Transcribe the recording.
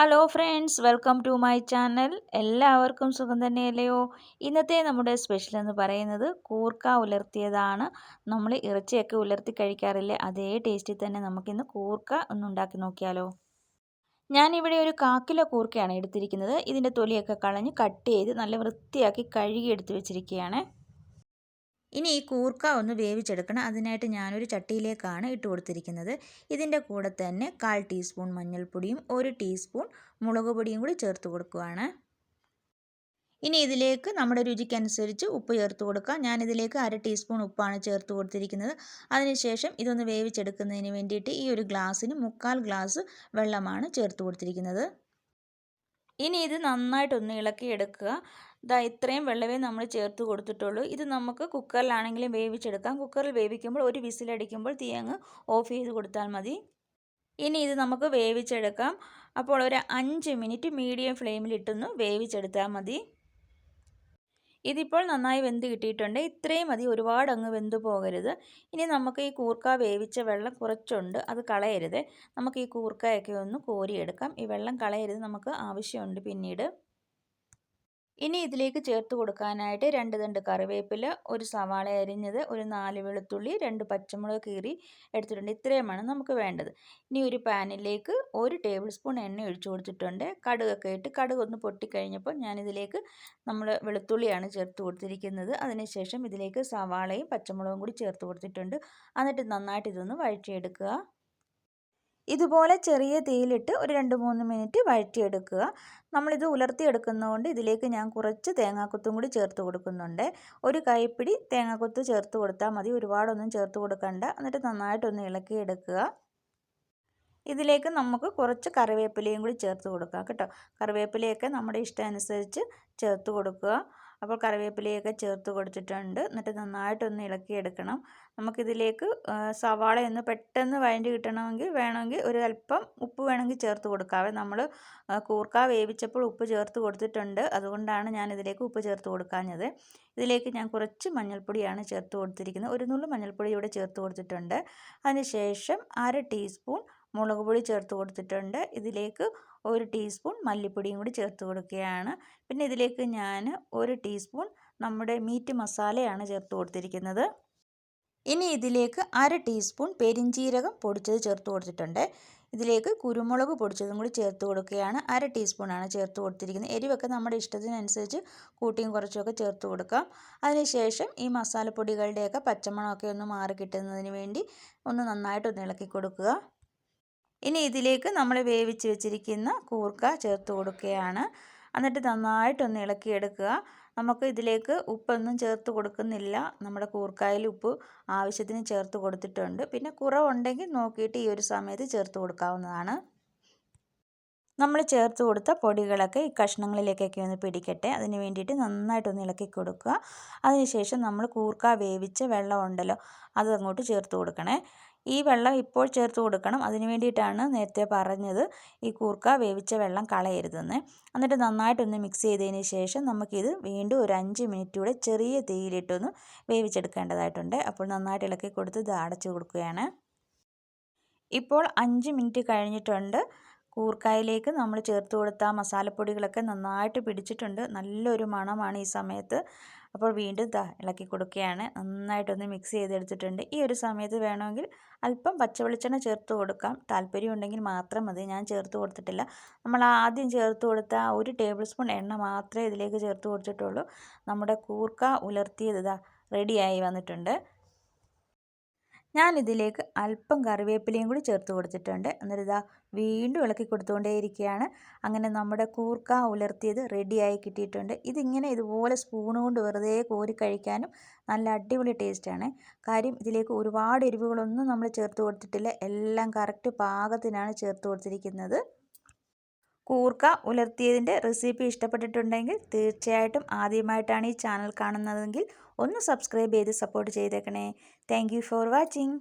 Hello friends welcome to my channel എല്ലാവർക്കും സുഖം തന്നെയല്ലയോ? ഇന്നത്തെ നമ്മുടെ സ്പെഷ്യൽ എന്ന് പറയുന്നത് കൂർക്ക ഉലർത്തിയതാണ്. നമ്മൾ ഇറച്ചിയൊക്കെ ഉലർത്തി കഴിക്കാറില്ലേ? അതേ ടേസ്റ്റിൽ തന്നെ നമുക്കിന്ന് കൂർക്ക ഒന്ന് ഉണ്ടാക്കി നോക്കിയാലോ? ഞാനിവിടെ ഒരു കാക്കിലോ കൂർക്കയാണ് എടുത്തിരിക്കുന്നത്. ഇതിന്റെ തൊലിയൊക്കെ കളഞ്ഞ് കട്ട് ചെയ്ത് നല്ല വൃത്തിയാക്കി കഴുകി വെച്ചിരിക്കുകയാണ്. ഇനി ഈ കൂർക്ക ഒന്ന് വേവിച്ചെടുക്കണം. അതിനായിട്ട് ഞാനൊരു ചട്ടിയിലേക്കാണ് ഇട്ട് കൊടുത്തിരിക്കുന്നത്. ഇതിന്റെ കൂടെ തന്നെ കാൽ ടീസ്പൂൺ മഞ്ഞൾപ്പൊടിയും ഒരു ടീസ്പൂൺ മുളക് പൊടിയും കൂടി ചേർത്ത് കൊടുക്കുകയാണ് ഇനി ഇതിലേക്ക് നമ്മുടെ രുചിക്കനുസരിച്ച് ഉപ്പ് ചേർത്ത് കൊടുക്കാം. ഞാനിതിലേക്ക് അര ടീസ്പൂൺ ഉപ്പാണ് ചേർത്ത് കൊടുത്തിരിക്കുന്നത്. അതിനുശേഷം ഇതൊന്ന് വേവിച്ചെടുക്കുന്നതിന് വേണ്ടിയിട്ട് ഈ ഒരു ഗ്ലാസ്സിന് മുക്കാൽ ഗ്ലാസ് വെള്ളമാണ് ചേർത്ത് കൊടുത്തിരിക്കുന്നത്. ഇനി ഇത് നന്നായിട്ടൊന്ന് ഇളക്കി എടുക്കുക. ഇതാ ഇത്രയും വെള്ളമേ നമ്മൾ ചേർത്ത് കൊടുത്തിട്ടുള്ളൂ. ഇത് നമുക്ക് കുക്കറിലാണെങ്കിലും വേവിച്ചെടുക്കാം. കുക്കറിൽ വേവിക്കുമ്പോൾ ഒരു വിസിലടിക്കുമ്പോൾ തീ അങ്ങ് ഓഫ് ചെയ്ത് കൊടുത്താൽ മതി. ഇനി ഇത് നമുക്ക് വേവിച്ചെടുക്കാം. അപ്പോൾ ഒരു അഞ്ച് മിനിറ്റ് മീഡിയം ഫ്ലെയിമിലിട്ടൊന്ന് വേവിച്ചെടുത്താൽ മതി. ഇതിപ്പോൾ നന്നായി വെന്ത് കിട്ടിയിട്ടുണ്ട്. ഇത്രയും മതി ഒരുപാട് അങ്ങ് വെന്ത് പോകരുത്. ഇനി നമുക്ക് ഈ കൂർക്ക വേവിച്ച വെള്ളം കുറച്ചുണ്ട് അത് കളയരുത്. നമുക്ക് ഈ കൂർക്കയൊക്കെ ഒന്ന് കോരിയെടുക്കാം. ഈ വെള്ളം കളയരുത് നമുക്ക് ആവശ്യമുണ്ട് പിന്നീട്. ഇനി ഇതിലേക്ക് ചേർത്ത് കൊടുക്കാനായിട്ട് രണ്ട് തണ്ട് കറിവേപ്പില ഒരു സവാള അരിഞ്ഞത് ഒരു നാല് വെളുത്തുള്ളി രണ്ട് പച്ചമുളക് കീറി എടുത്തിട്ടുണ്ട്. ഇത്രയുമാണ് നമുക്ക് വേണ്ടത്. ഇനി ഒരു പാനിലേക്ക് ഒരു ടേബിൾ സ്പൂൺ എണ്ണ ഒഴിച്ചു കൊടുത്തിട്ടുണ്ട്. കടുകൊക്കെ ഇട്ട് കടുക് ഒന്ന് പൊട്ടിക്കഴിഞ്ഞപ്പോൾ ഞാനിതിലേക്ക് നമ്മൾ വെളുത്തുള്ളിയാണ് ചേർത്ത് കൊടുത്തിരിക്കുന്നത്. അതിനുശേഷം ഇതിലേക്ക് സവാളയും പച്ചമുളകും കൂടി ചേർത്ത് കൊടുത്തിട്ടുണ്ട്. എന്നിട്ട് നന്നായിട്ട് ഇതൊന്ന് വഴറ്റിയെടുക്കുക. ഇതുപോലെ ചെറിയ തീയിലിട്ട് ഒരു രണ്ട് മൂന്ന് മിനിറ്റ് വഴറ്റിയെടുക്കുക. നമ്മളിത് ഉലർത്തിയെടുക്കുന്നതുകൊണ്ട് ഇതിലേക്ക് ഞാൻ കുറച്ച് തേങ്ങാക്കൊത്തും കൂടി ചേർത്ത് കൊടുക്കുന്നുണ്ട്. ഒരു കൈപ്പിടി തേങ്ങാക്കൊത്ത് ചേർത്ത് കൊടുത്താൽ മതി. ഒരുപാടൊന്നും ചേർത്ത് കൊടുക്കണ്ട. എന്നിട്ട് നന്നായിട്ടൊന്ന് ഇളക്കിയെടുക്കുക. ഇതിലേക്ക് നമുക്ക് കുറച്ച് കറിവേപ്പിലയും കൂടി ചേർത്ത് കൊടുക്കാം കേട്ടോ. കറിവേപ്പിലയൊക്കെ നമ്മുടെ ഇഷ്ടമനുസരിച്ച് ചേർത്ത് കൊടുക്കുക. അപ്പോൾ കറിവേപ്പിലയൊക്കെ ചേർത്ത് കൊടുത്തിട്ടുണ്ട്. എന്നിട്ട് നന്നായിട്ടൊന്ന് ഇളക്കിയെടുക്കണം. നമുക്കിതിലേക്ക് സവാള ഒന്ന് പെട്ടെന്ന് വഴണ്ടി കിട്ടണമെങ്കിൽ വേണമെങ്കിൽ ഒരു അല്പം ഉപ്പ് വേണമെങ്കിൽ ചേർത്ത് കൊടുക്കാവേ നമ്മൾ കൂർക്ക വേവിച്ചപ്പോൾ ഉപ്പ് ചേർത്ത് കൊടുത്തിട്ടുണ്ട്. അതുകൊണ്ടാണ് ഞാൻ ഇതിലേക്ക് ഉപ്പ് ചേർത്ത് കൊടുക്കാഞ്ഞത്. ഇതിലേക്ക് ഞാൻ കുറച്ച് മഞ്ഞൾപ്പൊടിയാണ് ചേർത്ത് കൊടുത്തിരിക്കുന്നത്. ഒരു നുള്ളു മഞ്ഞൾപ്പൊടി ഇവിടെ ചേർത്ത് കൊടുത്തിട്ടുണ്ട്. അതിനുശേഷം അര ടീസ്പൂൺ മുളക് പൊടി ചേർത്ത് കൊടുത്തിട്ടുണ്ട്. ഇതിലേക്ക് ഒരു ടീസ്പൂൺ മല്ലിപ്പൊടിയും കൂടി ചേർത്ത് കൊടുക്കുകയാണ്. പിന്നെ ഇതിലേക്ക് ഞാൻ ഒരു ടീസ്പൂൺ നമ്മുടെ മീറ്റ് മസാലയാണ് ചേർത്ത് കൊടുത്തിരിക്കുന്നത്. ഇനി ഇതിലേക്ക് അര ടീസ്പൂൺ പെരിഞ്ചീരകം പൊടിച്ചത് ചേർത്ത് കൊടുത്തിട്ടുണ്ട്. ഇതിലേക്ക് കുരുമുളക് പൊടിച്ചതും കൂടി ചേർത്ത് കൊടുക്കുകയാണ്. അര ടീസ്പൂണാണ് ചേർത്ത് കൊടുത്തിരിക്കുന്നത്. എരിവൊക്കെ നമ്മുടെ ഇഷ്ടത്തിനനുസരിച്ച് കൂട്ടിയും കുറച്ചുമൊക്കെ ചേർത്ത് കൊടുക്കാം. അതിനുശേഷം ഈ മസാലപ്പൊടികളുടെയൊക്കെ പച്ചമണമൊക്കെ ഒന്ന് മാറി കിട്ടുന്നതിന് വേണ്ടി ഒന്ന് നന്നായിട്ടൊന്ന് ഇളക്കി കൊടുക്കുക. ഇനി ഇതിലേക്ക് നമ്മൾ വേവിച്ച് വെച്ചിരിക്കുന്ന കൂർക്ക ചേർത്ത് കൊടുക്കുകയാണ്. എന്നിട്ട് നന്നായിട്ടൊന്ന് ഇളക്കിയെടുക്കുക. നമുക്ക് ഇതിലേക്ക് ഉപ്പൊന്നും ചേർത്ത് കൊടുക്കുന്നില്ല. നമ്മുടെ കൂർക്കായിൽ ഉപ്പ് ആവശ്യത്തിന് ചേർത്ത് കൊടുത്തിട്ടുണ്ട്. പിന്നെ കുറവുണ്ടെങ്കിൽ നോക്കിയിട്ട് ഈ ഒരു സമയത്ത് ചേർത്ത് കൊടുക്കാവുന്നതാണ്. നമ്മൾ ചേർത്ത് കൊടുത്ത പൊടികളൊക്കെ ഈ കഷ്ണങ്ങളിലേക്കൊക്കെ ഒന്ന് പിടിക്കട്ടെ. അതിന് വേണ്ടിയിട്ട് നന്നായിട്ടൊന്ന് ഇളക്കി കൊടുക്കുക. അതിനുശേഷം നമ്മൾ കൂർക്ക വേവിച്ച വെള്ളമുണ്ടല്ലോ അത് അങ്ങോട്ട് ചേർത്ത് കൊടുക്കണേ. ഈ വെള്ളം ഇപ്പോൾ ചേർത്ത് കൊടുക്കണം. അതിന് വേണ്ടിയിട്ടാണ് നേരത്തെ പറഞ്ഞത് ഈ കൂർക്ക വേവിച്ച വെള്ളം കളയരുതെന്ന്. എന്നിട്ട് നന്നായിട്ടൊന്ന് മിക്സ് ചെയ്തതിന് ശേഷം നമുക്കിത് വീണ്ടും ഒരു അഞ്ച് മിനിറ്റ് കൂടെ ചെറിയ തീയിലിട്ടൊന്ന് വേവിച്ചെടുക്കേണ്ടതായിട്ടുണ്ട്. അപ്പോൾ നന്നായിട്ട് ഇളക്കി കൊടുത്ത് ഇത് അടച്ചു കൊടുക്കുകയാണ്. ഇപ്പോൾ അഞ്ച് മിനിറ്റ് കഴിഞ്ഞിട്ടുണ്ട്. കൂർക്കായിലേക്ക് നമ്മൾ ചേർത്ത് കൊടുത്ത മസാലപ്പൊടികളൊക്കെ നന്നായിട്ട് പിടിച്ചിട്ടുണ്ട്. നല്ലൊരു മണമാണ് ഈ സമയത്ത്. അപ്പോൾ വീണ്ടും ദാ ഇളക്കി കൊടുക്കുകയാണ്. നന്നായിട്ടൊന്ന് മിക്സ് ചെയ്തെടുത്തിട്ടുണ്ട്. ഈ ഒരു സമയത്ത് വേണമെങ്കിൽ അല്പം പച്ചവെളിച്ചെണ്ണ ചേർത്ത് കൊടുക്കാം. താല്പര്യം ഉണ്ടെങ്കിൽ മാത്രം മതി. ഞാൻ ചേർത്ത് കൊടുത്തിട്ടില്ല. നമ്മൾ ആദ്യം ചേർത്ത് കൊടുത്ത ഒരു ടേബിൾ സ്പൂൺ എണ്ണ മാത്രമേ ഇതിലേക്ക് ചേർത്ത് കൊടുത്തിട്ടുള്ളൂ. നമ്മുടെ കൂർക്ക ഉലർത്തിയത് ഇതാ റെഡിയായി വന്നിട്ടുണ്ട്. ഞാനിതിലേക്ക് അല്പം കറിവേപ്പിലയും കൂടി ചേർത്ത് കൊടുത്തിട്ടുണ്ട്. എന്നിട്ട് ഇതാ വീണ്ടും ഇളക്കി കൊടുത്തുകൊണ്ടേയിരിക്കുകയാണ്. അങ്ങനെ നമ്മുടെ കൂർക്ക ഉലർത്തിയത് റെഡിയായി കിട്ടിയിട്ടുണ്ട്. ഇതിങ്ങനെ ഇതുപോലെ സ്പൂൺ കൊണ്ട് വെറുതെ കോരി കഴിക്കാനും നല്ല അടിപൊളി ടേസ്റ്റാണ് കാര്യം ഇതിലേക്ക് ഒരുപാട് എരിവുകളൊന്നും നമ്മൾ ചേർത്ത് കൊടുത്തിട്ടില്ല. എല്ലാം കറക്റ്റ് പാകത്തിനാണ് ചേർത്ത് കൊടുത്തിരിക്കുന്നത്. കൂർക്ക ഉലർത്തിയതിന്റെ റെസിപ്പി ഇഷ്ടപ്പെട്ടിട്ടുണ്ടെങ്കിൽ തീർച്ചയായിട്ടും ആദ്യമായിട്ടാണ് ഈ ചാനൽ കാണുന്നതെങ്കിൽ ഒന്ന് സബ്സ്ക്രൈബ് ചെയ്ത് സപ്പോർട്ട് ചെയ്തേക്കണേ. Thank for watching